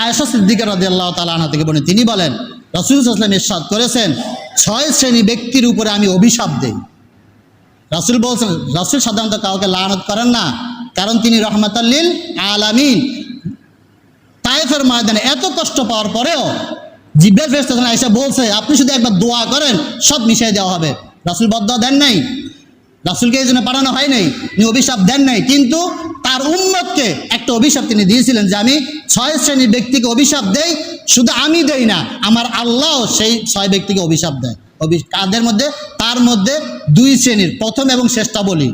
আয়েশা সিদ্দিকা রাজি আল্লাহ তালা থেকে বলেন তিনি বলেন, রসুল ইসলাম ইরশাদ করেছেন, ছয় শ্রেণি ব্যক্তির উপরে আমি অভিশাপ দেই। রাসুল বলছেন, রাসুল সাধারণত কাউকে লানত করেন না, কারণ তিনি রহমতাল্লিল আলামিন। তাইফের ময়দানে এত কষ্ট পাওয়ার পরেও জিব্বের ফেরস্তা এসে বলছে, আপনি শুধু একবার দোয়া করেন, সব মিশিয়ে দেওয়া হবে। রাসুল বদ্ধ দেন নাই। রাসুলকে এই জন্য পাঠানো হয় নাই তিনি অভিশাপ দেন নাই। কিন্তু তার উম্মতকে একটা অভিশাপ তিনি দিয়েছিলেন যে আমি ছয় শ্রেণির ব্যক্তিকে অভিশাপ দেই, শুধু আমি দেই না, আমার আল্লাহ সেই ছয় ব্যক্তিকে অভিশাপ দেয়। কাদের মধ্যে? তার মধ্যে দুই শ্রেণির, প্রথম এবং শেষটা বলি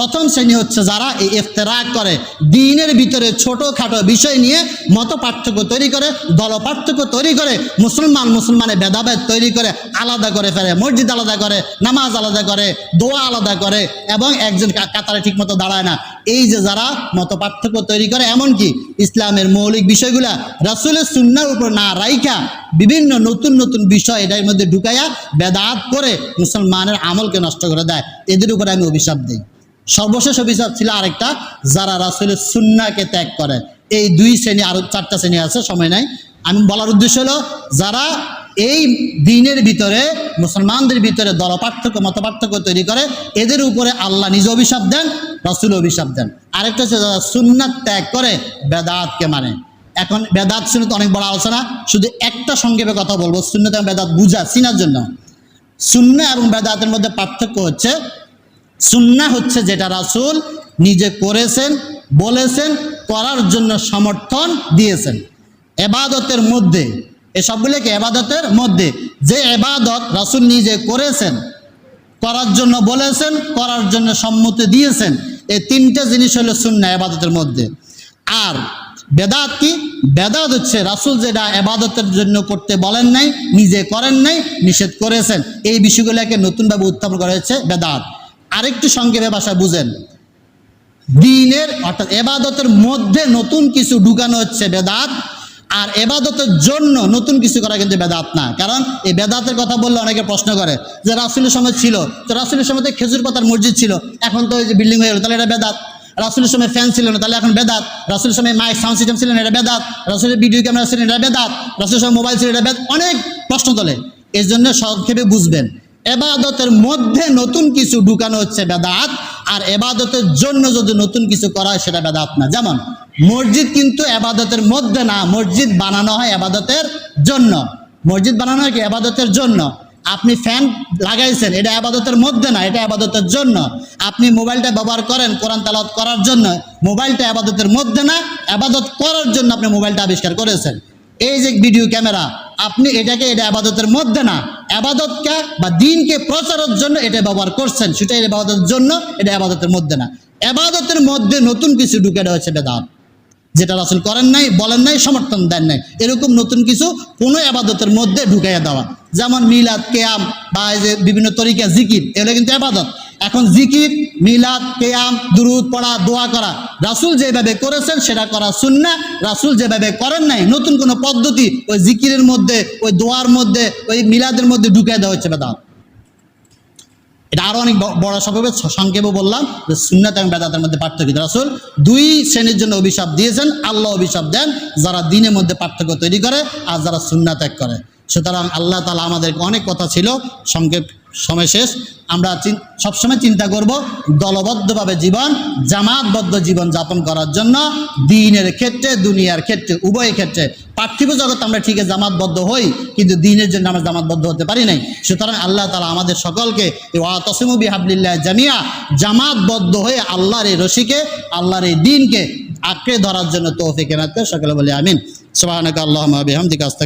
প্রথম শ্রেণি হচ্ছে যারা এই ইফতেরাক করে। দিনের ভিতরে ছোটোখাটো বিষয় নিয়ে মত পার্থক্য তৈরি করে দল পার্থক্য তৈরি করে, মুসলমান মুসলমানের ভেদাভেদ তৈরি করে, আলাদা করে ফেলে, মসজিদ আলাদা করে, নামাজ আলাদা করে, দোয়া আলাদা করে এবং একজন কাতারে ঠিকমতো দাঁড়ায় না। এই যে যারা মত পার্থক্য তৈরি করে, এমনকি ইসলামের মৌলিক বিষয়গুলা রাসুলের সুন্নার উপর না রাইখা বিভিন্ন নতুন নতুন বিষয় এটার মধ্যে ঢুকাইয়া বেদাত করে মুসলমানের আমলকে নষ্ট করে দেয়। এদের উপরে আমি অভিশাপ দিই। সর্বশেষ অভিশাপ ছিল আরেকটা, যারা রাসুলের সুন্নাকে ত্যাগ করে। এই দুই শ্রেণি, আরও চারটা শ্রেণি আছে, সময় নাই। আমি বলার উদ্দেশ্য হলো, যারা এই দিনের ভিতরে, মুসলমানদের ভিতরে দল পার্থক্য, মত পার্থক্য তৈরি করে, এদের উপরে আল্লাহ নিজে অভিশাপ দেন, রাসুল অভিশাপ দেন। আরেকটা হচ্ছে যারা সুন্নাত ত্যাগ করে, বেদাতকে মানে। এখন বেদাত শুনে তো অনেক বড় আলোচনা, শুধু একটা সংক্ষেপে কথা বলব সুন্নত এবং বেদাত বুঝা, চিনার জন্য। সুন্না এবং বেদাতের মধ্যে পার্থক্য হচ্ছে সুন্না হচ্ছে যেটা রাসূল নিজে করেছেন, বলেছেন, করার জন্য সমর্থন দিয়েছেন। এবাদতের মধ্যে, এ সবগুলোকে এবাদতের মধ্যে, যে এবাদত রাসূল নিজে করেছেন, করার জন্য বলেছেন, করার জন্য সম্মতি দিয়েছেন এই তিনটা জিনিস হলো সুন্না এবাদতের মধ্যে। আর বেদাত কি? বেদাত হচ্ছে রাসূল যেটা এবাদতের জন্য করতে বলেন নাই, নিজে করেন নাই, নিষেধ করেছেন। এই বিষয়গুলোকে নতুনভাবে উত্থাপন করা হয়েছে বেদাত। আরেকটু সংক্ষেপে ভাষায় বুঝেন। দিনের অর্থাৎ এবাদতের মধ্যে নতুন কিছু ঢুকানো হচ্ছে বেদাত, আর এবাদতের জন্য নতুন কিছু করা কিন্তু বেদাত না। কারণ এই বেদাতের কথা বললে অনেকে প্রশ্ন করে, যে রাসুলের সময় ছিল, তো রাসুলের সময় তো খেজুর পাতার মসজিদ ছিল, এখন তো ওই যে বিল্ডিং হয়ে গেলো, তাহলে এটা বেদাত। রাসুলের সময় ফ্যান ছিল না, তাহলে এখন বেদাত। রাসুলের সময় মাইক সাউন্ড সিস্টেম ছিল না, এটা বেদাত। রাসুলের ভিডিও ক্যামেরা ছিল এটা বেদাত। রাসুলের সময় মোবাইল ছিল, এটা বেদ অনেক প্রশ্ন তোলে। এই জন্য সংক্ষেপে বুঝবেন। এবাদতের মধ্যে নতুন কিছু ঢুকানো হচ্ছে বেদাত, আর এবাদতের জন্য যদি নতুন কিছু করা হয় সেটা বেদাত না। যেমন, মসজিদ কিন্তু এবাদতের মধ্যে না, মসজিদ বানানো হয় এবাদতের জন্য। মসজিদ বানানো হয় কি? এবাদতের জন্য। আপনি ফ্যান লাগাইছেন, এটা আবাদতের মধ্যে না, এটা আবাদতের জন্য। আপনি মোবাইলটা ব্যবহার করেন, কোরআন তালাত করার জন্য। মোবাইলটা আবাদতের মধ্যে না আবাদত করার জন্য আপনি মোবাইলটা আবিষ্কার করেছেন। এই যে ভিডিও ক্যামেরা আপনি এটাকে এটা আবাদতের মধ্যে না। আবাদতকে বা দিনকে প্রচারের জন্য এটা ব্যবহার করছেন। সেটা আবাদতের জন্য, এটা আবাদতের মধ্যে না। আবাদতের মধ্যে নতুন কিছু ঢুকে দেওয়া রয়েছে বেদাত। যেটা রাসুল করেন নাই, বলেন নাই, সমর্থন দেন নাই। এরকম নতুন কিছু কোনো আবাদতের মধ্যে ঢুকাইয়া দেওয়া। যেমন মিলাদ, কেয়াম বা যে বিভিন্ন তরিকা, জিকির, এগুলো কিন্তু আবাদত। এখন জিকির, মিলাদ, কেয়াম, দুরুদ পড়া, দোয়া করা। রাসুল যেভাবে করেছেন, সেটা করা সুন্না রাসুল যেভাবে করেন নাই, নতুন কোনো পদ্ধতি ওই জিকিরের মধ্যে, ওই দোয়ার মধ্যে, ওই মিলাদের মধ্যে ঢুকিয়ে দেওয়া হচ্ছে বেদাত। এটা আরও অনেক বড় সংক্ষেপে সংক্ষেপে বললাম যে সুন্নাত এবং বেদাতের মধ্যে পার্থক্য। রাসুল দুই শ্রেণির জন্য অভিশাপ দিয়েছেন, আল্লাহ অভিশাপ দেন, যারা দিনের মধ্যে পার্থক্য তৈরি করে আর যারা সুন্না ত্যাগ করে। সুতরাং আল্লাহ তালা আমাদেরকে অনেক কথা ছিল, সংক্ষেপ সময় শেষ। আমরা সবসময় চিন্তা করব দলবদ্ধভাবে জীবন, জামাতবদ্ধ জীবন যাপন করার জন্য। দিনের ক্ষেত্রে, দুনিয়ার ক্ষেত্রে, উভয় ক্ষেত্রে। পার্থিব জগৎ আমরা ঠিকই জামাতবদ্ধ হই, কিন্তু দিনের জন্য আমরা জামাতবদ্ধ হতে পারি নাই। সুতরাং আল্লাহ তালা আমাদের সকলকে তসিমুবি হাবলিল্লাহ জামিয়া, জামাতবদ্ধ হয়ে আল্লাহর এই রশিকে, আল্লাহর এই দিনকে আঁকড়ে ধরার জন্য তৌফিক এনাতে সকলে বলে আমিন। সোহানক আল্লাহ আস্তা